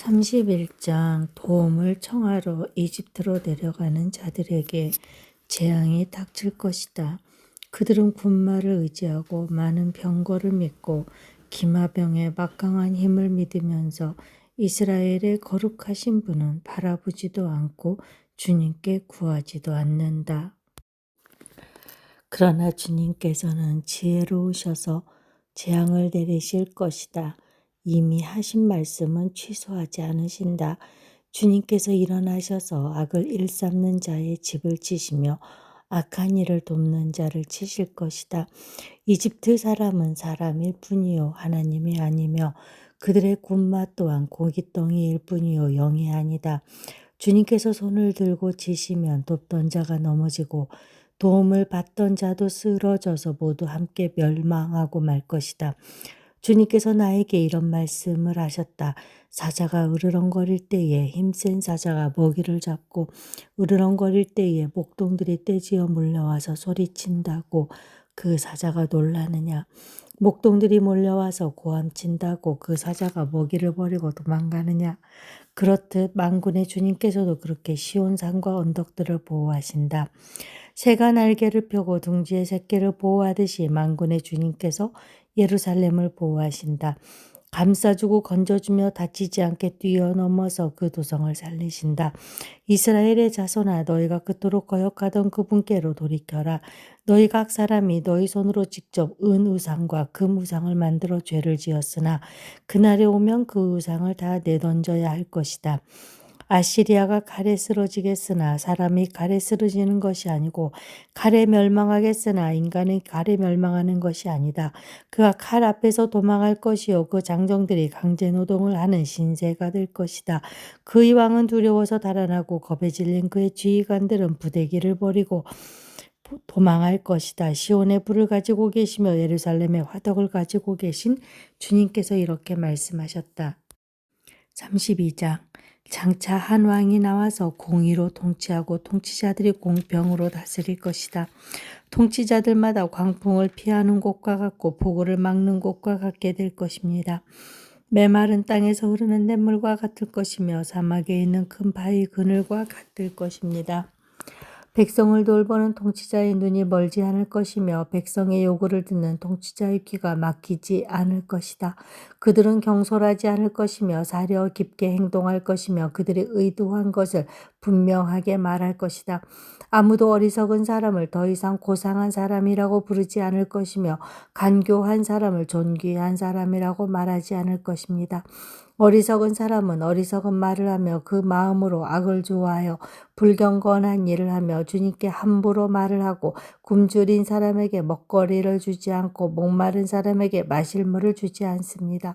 31장 도움을 청하러 이집트로 내려가는 자들에게 재앙이 닥칠 것이다. 그들은 군마를 의지하고 많은 병거를 믿고 기마병의 막강한 힘을 믿으면서 이스라엘의 거룩하신 분은 바라보지도 않고 주님께 구하지도 않는다. 그러나 주님께서는 지혜로우셔서 재앙을 내리실 것이다. 이미 하신 말씀은 취소하지 않으신다. 주님께서 일어나셔서 악을 일삼는 자의 집을 치시며 악한 일을 돕는 자를 치실 것이다. 이집트 사람은 사람일 뿐이요 하나님이 아니며 그들의 군맛 또한 고깃덩이일 뿐이요 영이 아니다. 주님께서 손을 들고 치시면 돕던 자가 넘어지고 도움을 받던 자도 쓰러져서 모두 함께 멸망하고 말 것이다. 주님께서 나에게 이런 말씀을 하셨다. 사자가 으르렁거릴 때에 힘센 사자가 먹이를 잡고 으르렁거릴 때에 목동들이 떼지어 몰려와서 소리친다고 그 사자가 놀라느냐. 목동들이 몰려와서 고함친다고 그 사자가 먹이를 버리고 도망가느냐. 그렇듯 만군의 주님께서도 그렇게 시온 산과 언덕들을 보호하신다. 새가 날개를 펴고 둥지의 새끼를 보호하듯이 만군의 주님께서 예루살렘을 보호하신다. 감싸주고 건져주며 다치지 않게 뛰어넘어서 그 도성을 살리신다. 이스라엘의 자손아 너희가 그토록 거역하던 그분께로 돌이켜라. 너희 각 사람이 너희 손으로 직접 은 우상과 금 우상을 만들어 죄를 지었으나 그날이 오면 그 우상을 다 내던져야 할 것이다. 아시리아가 칼에 쓰러지겠으나 사람이 칼에 쓰러지는 것이 아니고 칼에 멸망하겠으나 인간이 칼에 멸망하는 것이 아니다. 그가 칼 앞에서 도망할 것이요 그 장정들이 강제 노동을 하는 신세가 될 것이다. 그의 왕은 두려워서 달아나고 겁에 질린 그의 지휘관들은 부대기를 버리고 도망할 것이다. 시온의 불을 가지고 계시며 예루살렘의 화덕을 가지고 계신 주님께서 이렇게 말씀하셨다. 32장 장차 한 왕이 나와서 공의로 통치하고 통치자들이 공평으로 다스릴 것이다. 통치자들마다 광풍을 피하는 곳과 같고 폭우를 막는 곳과 같게 될 것입니다. 메마른 땅에서 흐르는 냇물과 같을 것이며 사막에 있는 큰 바위 그늘과 같을 것입니다. 백성을 돌보는 통치자의 눈이 멀지 않을 것이며 백성의 요구를 듣는 통치자의 귀가 막히지 않을 것이다. 그들은 경솔하지 않을 것이며 사려 깊게 행동할 것이며 그들이 의도한 것을 분명하게 말할 것이다. 아무도 어리석은 사람을 더 이상 고상한 사람이라고 부르지 않을 것이며 간교한 사람을 존귀한 사람이라고 말하지 않을 것입니다. 어리석은 사람은 어리석은 말을 하며 그 마음으로 악을 좋아하여 불경건한 일을 하며 주님께 함부로 말을 하고 굶주린 사람에게 먹거리를 주지 않고 목마른 사람에게 마실 물을 주지 않습니다.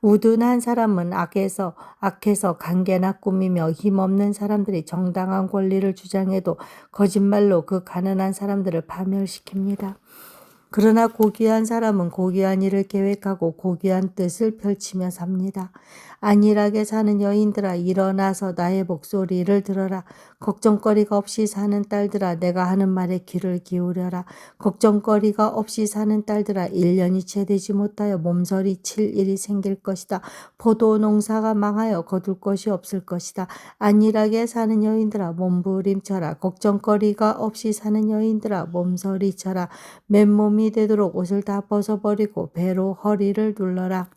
우둔한 사람은 악에서 악해서 관계나 꾸미며 힘없는 사람들이 정당한 권리를 주장해도 거짓말로 그 가난한 사람들을 파멸시킵니다. 그러나 고귀한 사람은 고귀한 일을 계획하고 고귀한 뜻을 펼치며 삽니다. 안일하게 사는 여인들아 일어나서 나의 목소리를 들어라. 걱정거리가 없이 사는 딸들아 내가 하는 말에 귀를 기울여라. 걱정거리가 없이 사는 딸들아 1년이 채 되지 못하여 몸서리 칠 일이 생길 것이다. 포도 농사가 망하여 거둘 것이 없을 것이다. 안일하게 사는 여인들아 몸부림쳐라. 걱정거리가 없이 사는 여인들아 몸서리쳐라. 맨몸이 되도록 옷을 다 벗어버리고 배로 허리를 눌러라.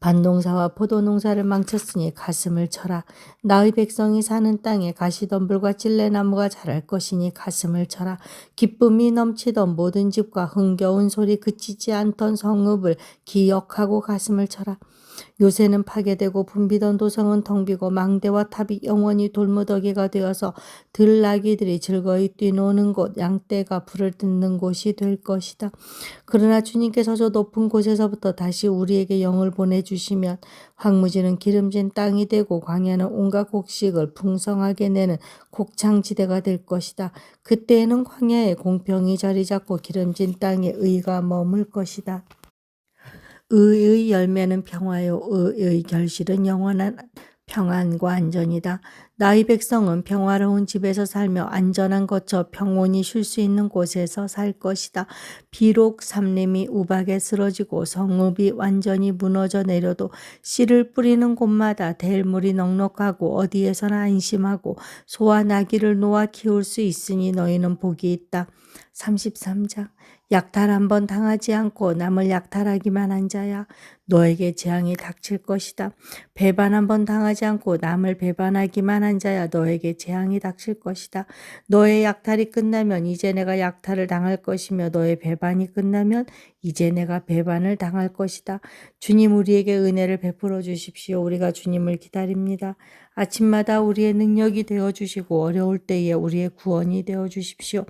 반농사와 포도농사를 망쳤으니 가슴을 쳐라. 나의 백성이 사는 땅에 가시덤불과 찔레나무가 자랄 것이니 가슴을 쳐라. 기쁨이 넘치던 모든 집과 흥겨운 소리 그치지 않던 성읍을 기억하고 가슴을 쳐라. 요새는 파괴되고 붐비던 도성은 텅 비고 망대와 탑이 영원히 돌무더기가 되어서 들나귀들이 즐거이 뛰노는 곳, 양떼가 불을 뜯는 곳이 될 것이다. 그러나 주님께서 저 높은 곳에서부터 다시 우리에게 영을 보내주시면 황무지는 기름진 땅이 되고 광야는 온갖 곡식을 풍성하게 내는 곡창지대가 될 것이다. 그때에는 광야에 공평이 자리 잡고 기름진 땅에 의가 머물 것이다. 의의 열매는 평화요 의의 결실은 영원한 평안과 안전이다. 나의 백성은 평화로운 집에서 살며 안전한 거처 평온히 쉴 수 있는 곳에서 살 것이다. 비록 삼림이 우박에 쓰러지고 성읍이 완전히 무너져 내려도 씨를 뿌리는 곳마다 댈물이 넉넉하고 어디에서나 안심하고 소와 나귀를 놓아 키울 수 있으니 너희는 복이 있다. 33장 약탈 한번 당하지 않고 남을 약탈하기만 한 자야 너에게 재앙이 닥칠 것이다. 배반 한번 당하지 않고 남을 배반하기만 한 자야 너에게 재앙이 닥칠 것이다. 너의 약탈이 끝나면 이제 내가 약탈을 당할 것이며 너의 배반이 끝나면 이제 내가 배반을 당할 것이다. 주님 우리에게 은혜를 베풀어 주십시오. 우리가 주님을 기다립니다. 아침마다 우리의 능력이 되어 주시고 어려울 때에 우리의 구원이 되어 주십시오.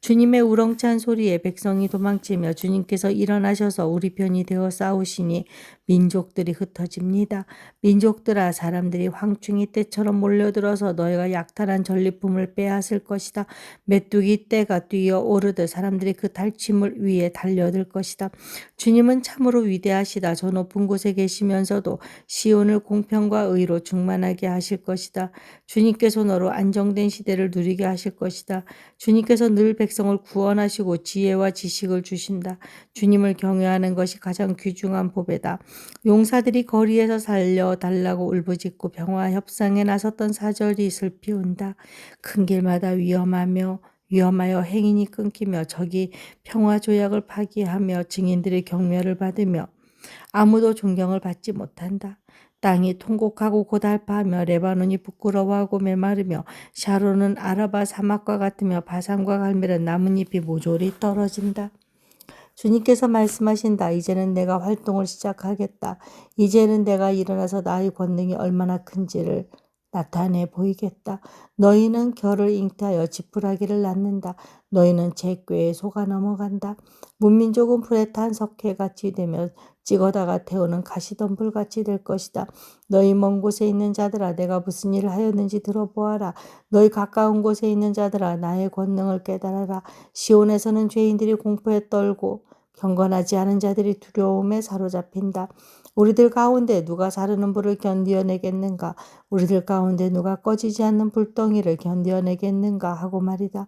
주님의 우렁찬 소리에 백성이 도망치며 주님께서 일어나셔서 우리 편이 되어 싸우시니 민족들이 흩어집니다. 민족들아 사람들이 황충이 때처럼 몰려들어서 너희가 약탈한 전리품을 빼앗을 것이다. 메뚜기 떼가 뛰어 오르듯 사람들이 그 탈취물 위에 달려들 것이다. 주님은 참으로 위대하시다. 저 높은 곳에 계시면서도 시온을 공평과 의로 충만하게 하실 것이다. 주님께서 너로 안정된 시대를 누리게 하실 것이다. 주님께서 늘 백성을 구원하시고 지혜와 지식을 주신다. 주님을 경외하는 것이 가장 귀중한 보배다. 용사들이 거리에서 살려달라고 울부짖고 평화 협상에 나섰던 사절이 슬피 온다. 큰 길마다 위험하며 위험하여 행인이 끊기며 적이 평화 조약을 파기하며 증인들의 경멸을 받으며 아무도 존경을 받지 못한다. 땅이 통곡하고 고달파하며 레바논이 부끄러워하고 메마르며 샤론은 아라바 사막과 같으며 바산과 갈멜은 나뭇잎이 모조리 떨어진다. 주님께서 말씀하신 다. 이제는 내가 활동을 시작하겠다. 이제는 내가 일어나서 나의 권능이 얼마나 큰지를 나타내 보이겠다. 너희는 결을 잉태하여 지푸라기를 낳는다. 너희는 제 꾀에 속아 넘어간다. 문민족은 불에 탄 석회같이 되며 찍어다가 태우는 가시덤불같이 될 것이다. 너희 먼 곳에 있는 자들아 내가 무슨 일을 하였는지 들어보아라. 너희 가까운 곳에 있는 자들아 나의 권능을 깨달아라. 시온에서는 죄인들이 공포에 떨고 경건하지 않은 자들이 두려움에 사로잡힌다. 우리들 가운데 누가 사르는 불을 견디어내겠는가? 우리들 가운데 누가 꺼지지 않는 불덩이를 견디어내겠는가? 하고 말이다.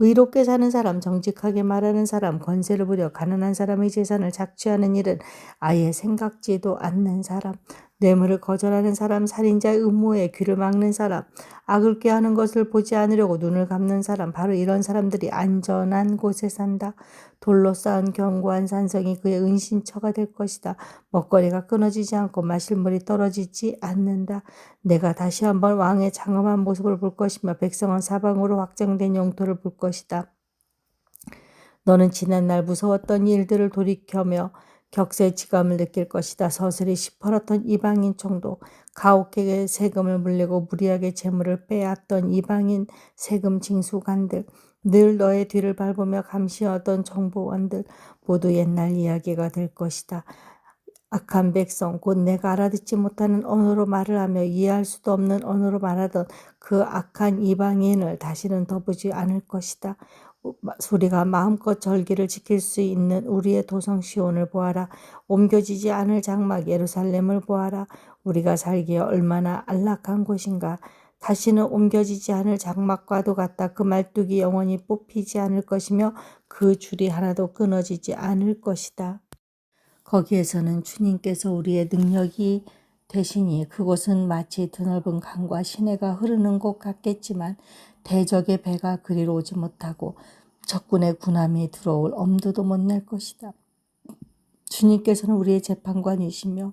의롭게 사는 사람, 정직하게 말하는 사람, 권세를 부려 가난한 사람의 재산을 착취하는 일은 아예 생각지도 않는 사람, 뇌물을 거절하는 사람, 살인자의 음모에 귀를 막는 사람, 악을 꾀하는 것을 보지 않으려고 눈을 감는 사람, 바로 이런 사람들이 안전한 곳에 산다. 돌로 쌓은 견고한 산성이 그의 은신처가 될 것이다. 먹거리가 끊어지지 않고 마실 물이 떨어지지 않는다. 내가 다시 한번 왕의 장엄한 모습을 볼 것이며 백성은 사방으로 확정된 영토를 볼 것이다. 너는 지난날 무서웠던 일들을 돌이켜며 격세지감을 느낄 것이다. 서슬이 시퍼렇던 이방인 총독, 가혹하게 세금을 물리고 무리하게 재물을 빼앗던 이방인 세금 징수관들, 늘 너의 뒤를 밟으며 감시하던 정보원들 모두 옛날 이야기가 될 것이다. 악한 백성, 곧 내가 알아듣지 못하는 언어로 말을 하며 이해할 수도 없는 언어로 말하던 그 악한 이방인을 다시는 더 보지 않을 것이다. 우리가 마음껏 절기를 지킬 수 있는 우리의 도성 시온을 보아라. 옮겨지지 않을 장막 예루살렘을 보아라. 우리가 살기에 얼마나 안락한 곳인가. 다시는 옮겨지지 않을 장막과도 같다. 그 말뚝이 영원히 뽑히지 않을 것이며 그 줄이 하나도 끊어지지 않을 것이다. 거기에서는 주님께서 우리의 능력이 되시니 그곳은 마치 드넓은 강과 시내가 흐르는 곳 같겠지만 대적의 배가 그리로 오지 못하고 적군의 군함이 들어올 엄두도 못 낼 것이다. 주님께서는 우리의 재판관이시며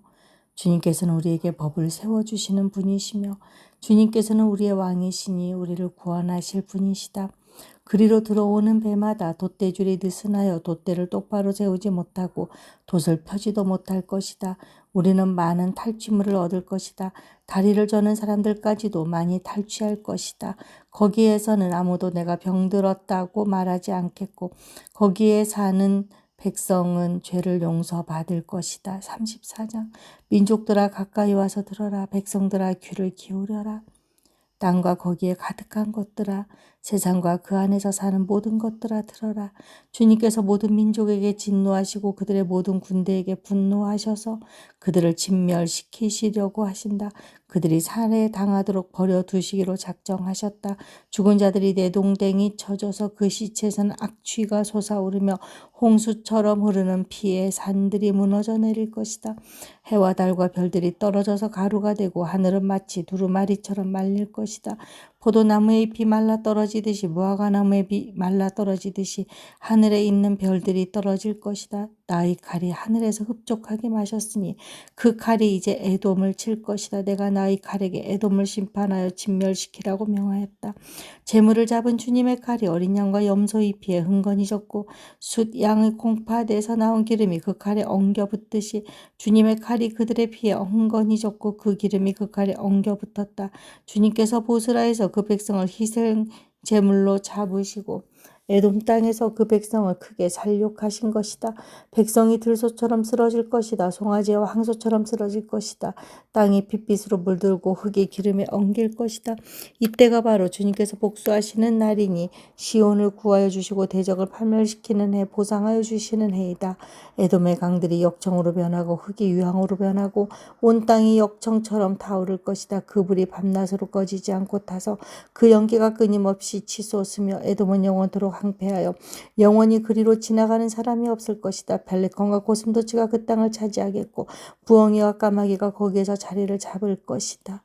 주님께서는 우리에게 법을 세워주시는 분이시며 주님께서는 우리의 왕이시니 우리를 구원하실 분이시다. 그리로 들어오는 배마다 돛대줄이 느슨하여 돛대를 똑바로 세우지 못하고 돛을 펴지도 못할 것이다. 우리는 많은 탈취물을 얻을 것이다. 다리를 저는 사람들까지도 많이 탈취할 것이다. 거기에서는 아무도 내가 병들었다고 말하지 않겠고 거기에 사는 백성은 죄를 용서받을 것이다. 34장 민족들아 가까이 와서 들어라. 백성들아 귀를 기울여라. 땅과 거기에 가득한 것들아 세상과 그 안에서 사는 모든 것들아 들어라. 주님께서 모든 민족에게 진노하시고 그들의 모든 군대에게 분노하셔서 그들을 진멸시키시려고 하신다. 그들이 살해 당하도록 버려두시기로 작정하셨다. 죽은 자들이 내동댕이 쳐져서 그 시체에서는 악취가 솟아오르며 홍수처럼 흐르는 피에 산들이 무너져 내릴 것이다. 해와 달과 별들이 떨어져서 가루가 되고 하늘은 마치 두루마리처럼 말릴 것이다. 포도나무의 잎이 말라 떨어지듯이 무화과나무의 잎이 말라 떨어지듯이 하늘에 있는 별들이 떨어질 것이다. 나의 칼이 하늘에서 흡족하게 마셨으니 그 칼이 이제 에돔을 칠 것이다. 내가 나의 칼에게 에돔을 심판하여 진멸시키라고 명하였다. 재물을 잡은 주님의 칼이 어린 양과 염소의 피에 흥건히 졌고 숫 양의 콩팥에서 나온 기름이 그 칼에 엉겨 붙듯이 주님의 칼이 그들의 피에 흥건히 졌고 그 기름이 그 칼에 엉겨 붙었다. 주님께서 보스라에서 그 백성을 희생 제물로 잡으시고 에돔 땅에서 그 백성을 크게 살육하신 것이다. 백성이 들소처럼 쓰러질 것이다. 송아지와 황소처럼 쓰러질 것이다. 땅이 핏빛으로 물들고 흙이 기름에 엉길 것이다. 이때가 바로 주님께서 복수하시는 날이니 시온을 구하여 주시고 대적을 파멸시키는 해 보상하여 주시는 해이다. 에돔의 강들이 역청으로 변하고 흙이 유황으로 변하고 온 땅이 역청처럼 타오를 것이다. 그 불이 밤낮으로 꺼지지 않고 타서 그 연기가 끊임없이 치솟으며 에돔은 영원토록 황폐하여 영원히 그리로 지나가는 사람이 없을 것이다. 벨레콘과 고슴도치가 그 땅을 차지하겠고 부엉이와 까마귀가 거기에서 자리를 잡을 것이다.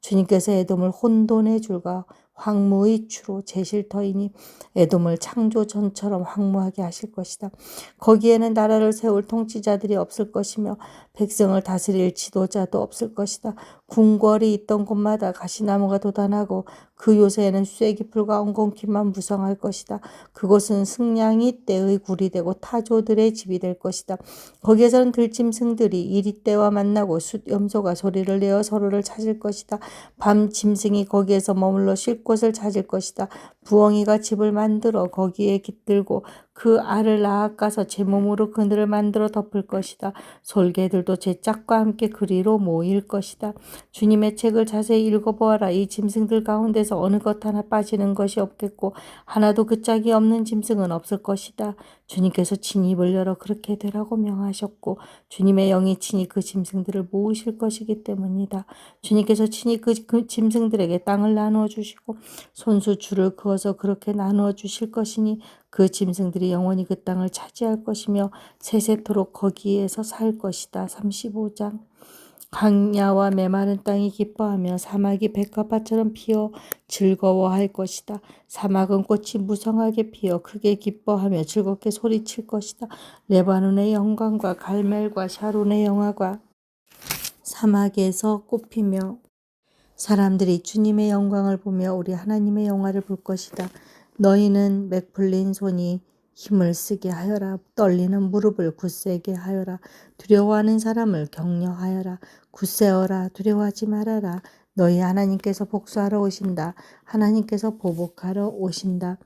주님께서 에돔을 혼돈의 줄과 황무의 추로 제실터이니 에돔을 창조 전처럼 황무하게 하실 것이다. 거기에는 나라를 세울 통치자들이 없을 것이며 백성을 다스릴 지도자도 없을 것이다. 궁궐이 있던 곳마다 가시나무가 돋아나고 그 요새에는 쇠기풀과 엉겅퀴만 무성할 것이다. 그곳은 승냥이 떼의 굴이 되고 타조들의 집이 될 것이다. 거기에서는 들짐승들이 이리떼와 만나고 숫염소가 소리를 내어 서로를 찾을 것이다. 밤 짐승이 거기에서 머물러 쉴 곳을 찾을 것이다. 부엉이가 집을 만들어 거기에 깃들고 그 알을 낳아가서 제 몸으로 그늘을 만들어 덮을 것이다. 솔개들도 제 짝과 함께 그리로 모일 것이다. 주님의 책을 자세히 읽어보아라. 이 짐승들 가운데서 어느 것 하나 빠지는 것이 없겠고 하나도 그 짝이 없는 짐승은 없을 것이다. 주님께서 친히 입을 열어 그렇게 되라고 명하셨고 주님의 영이 친히 그 짐승들을 모으실 것이기 때문이다. 주님께서 친히 그, 그 짐승들에게 땅을 나누어 주시고 손수 줄을 그어 서 그렇게 나누어 주실 것이니 그 짐승들이 영원히 그 땅을 차지할 것이며 세세토록 거기에서 살 것이다. 35장 강야와 메마른 땅이 기뻐하며 사막이 백합화처럼 피어 즐거워할 것이다. 사막은 꽃이 무성하게 피어 크게 기뻐하며 즐겁게 소리칠 것이다. 레바논의 영광과 갈멜과 샤론의 영화가 사막에서 꽃피며 사람들이 주님의 영광을 보며 우리 하나님의 영화를 볼 것이다. 너희는 맥풀린 손이 힘을 쓰게 하여라. 떨리는 무릎을 굳세게 하여라. 두려워하는 사람을 격려하여라. 굳세어라. 두려워하지 말아라. 너희 하나님께서 복수하러 오신다. 하나님께서 보복하러 오신다.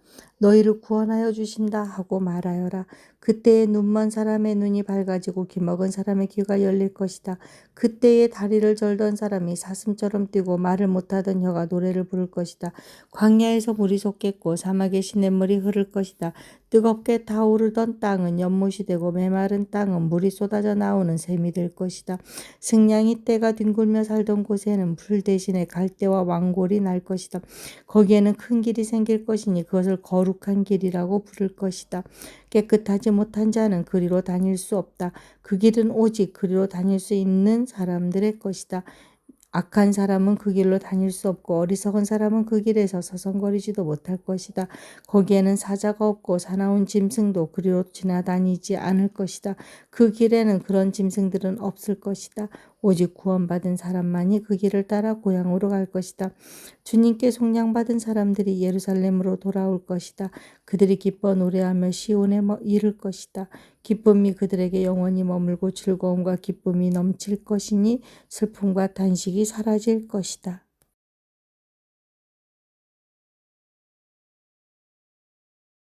너희를 구원하여 주신다 하고 말하여라. 그때에 눈먼 사람의 눈이 밝아지고 귀먹은 사람의 귀가 열릴 것이다. 그때에 다리를 절던 사람이 사슴처럼 뛰고 말을 못하던 혀가 노래를 부를 것이다. 광야에서 물이 솟겠고 사막에 시냇물이 흐를 것이다. 뜨겁게 타오르던 땅은 연못이 되고 메마른 땅은 물이 쏟아져 나오는 샘이 될 것이다. 승냥이 떼가 뒹굴며 살던 곳에는 불 대신에 갈대와 왕골이 날 것이다. 거기에는 큰 길이 생길 것이니 그것을 거룩한 길이라고 부를 것이다. 깨끗하지 못한 자는 그리로 다닐 수 없다. 그 길은 오직 그리로 다닐 수 있는 사람들의 것이다. 악한 사람은 그 길로 다닐 수 없고 어리석은 사람은 그 길에서 서성거리지도 못할 것이다. 거기에는 사자가 없고 사나운 짐승도 그리로 지나다니지 않을 것이다. 그 길에는 그런 짐승들은 없을 것이다. 오직 구원받은 사람만이 그 길을 따라 고향으로 갈 것이다. 주님께 속량받은 사람들이 예루살렘으로 돌아올 것이다. 그들이 기뻐 노래하며 시온에 이를 것이다. 기쁨이 그들에게 영원히 머물고 즐거움과 기쁨이 넘칠 것이니 슬픔과 단식이 사라질 것이다.